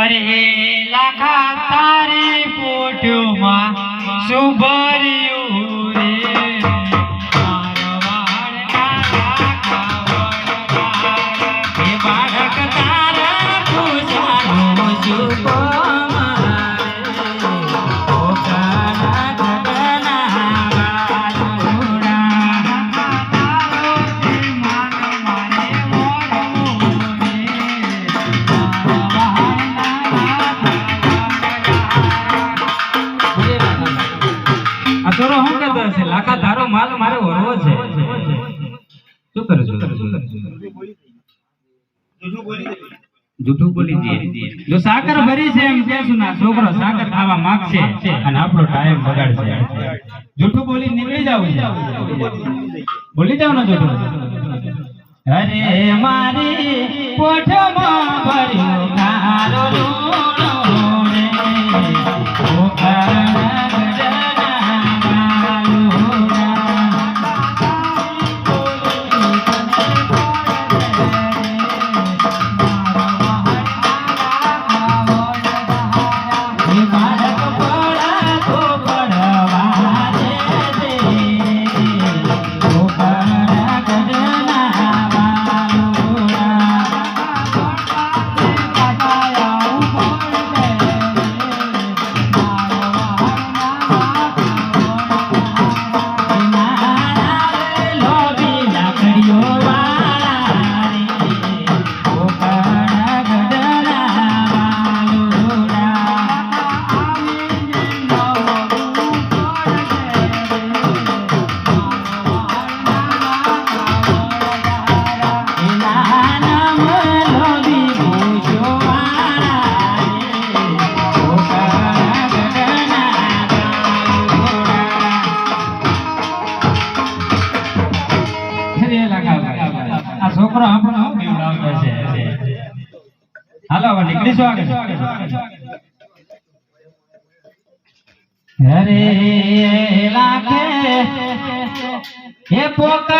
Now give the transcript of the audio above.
અરે લાખા તારી પોટ્યુમાં સુભર્યું રે બાળક તારા ખુશાલો સુકુમાર. આ શું કરતો હશે? લાખા ધારો માલ મારે વરવો છે. શું કરે છે જૂઠું બોલી દે જો સાકર ભરી છે એમ કહેશું ના? છોકરો સાકર ખાવા માંગશે અને આપણો ટાઈમ બગાડશે. જૂઠું બોલી નીકળી જાવ બોલી જાવ ને જૂઠું અરે મારી પોઠમાં ભર્યો કારો લૂણો રે ઓખાના હવે નીકળીશું આગળ હરે લાખે એ પોકા